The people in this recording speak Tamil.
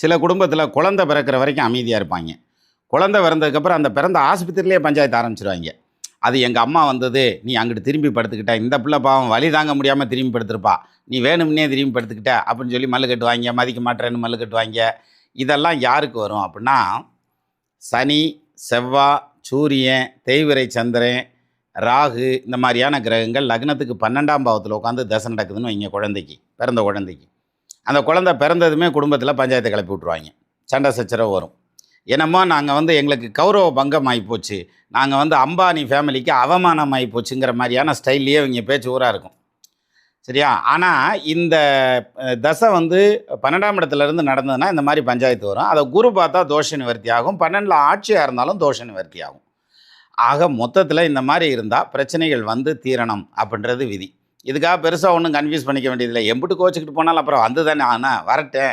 சில குடும்பத்தில் குழந்தை பிறக்கிற வரைக்கும் அமைதியாக இருப்பாங்க. குழந்தை பிறந்ததுக்கப்புறம் அந்த பிறந்த ஆஸ்பத்திரியிலே பஞ்சாயத்து ஆரம்பிச்சிருவாங்க. அது எங்கள் அம்மா வந்தது நீ அங்கிட்டு திரும்பி படுத்துக்கிட்ட இந்த பிள்ளை பாவம் வழி தாங்க முடியாமல் திரும்பி படுத்துருப்பா. நீ வேணும்னே திரும்பி படுத்துக்கிட்ட அப்படின்னு சொல்லி மல்லு கட்டுவாங்க மதிக்க மாட்டேன்னு மல்லு கட்டுவாங்க. இதெல்லாம் யாருக்கு வரும் அப்படின்னா சனி செவ்வாய் சூரியன் தேய்விரை சந்திரன் ராகு இந்த மாதிரியான கிரகங்கள் லக்னத்துக்கு பன்னெண்டாம் பாவத்தில் உட்காந்து தசை நடக்குதுன்னு வைங்க குழந்தைக்கு பிறந்த குழந்தைக்கு. அந்த குழந்தை பிறந்ததுமே குடும்பத்தில் பஞ்சாயத்தை கிளப்பி விட்ருவாங்க சண்டை சச்சரவு வரும். என்னமோ நாங்கள் வந்து எங்களுக்கு கௌரவ பங்கம் ஆகிப்போச்சு நாங்கள் வந்து அம்பானி ஃபேமிலிக்கு அவமானம் ஆகிப்போச்சுங்கிற மாதிரியான ஸ்டைல்லையே இவங்க பேச்சு ஊராக இருக்கும். சரியா? ஆனால் இந்த தசை வந்து பன்னெண்டாம் இடத்துல இருந்து நடந்ததுன்னா இந்த மாதிரி பஞ்சாயத்து வரும். அதை குரு பார்த்தா தோஷ நிவர்த்தி ஆகும். பன்னெண்டில் ஆட்சியாக இருந்தாலும் தோஷ நிவர்த்தி ஆகும். ஆக மொத்தத்தில் இந்த மாதிரி இருந்தால் பிரச்சனைகள் வந்து தீரணும் அப்படின்றது விதி. இதுக்காக பெருசாக ஒன்றும் கன்ஃபியூஸ் பண்ணிக்க வேண்டியதில்லை. எம்பிட்டு கோச்சிக்கிட்டு போனாலும் அப்புறம் வந்து தானே ஆனால் வரட்டேன்.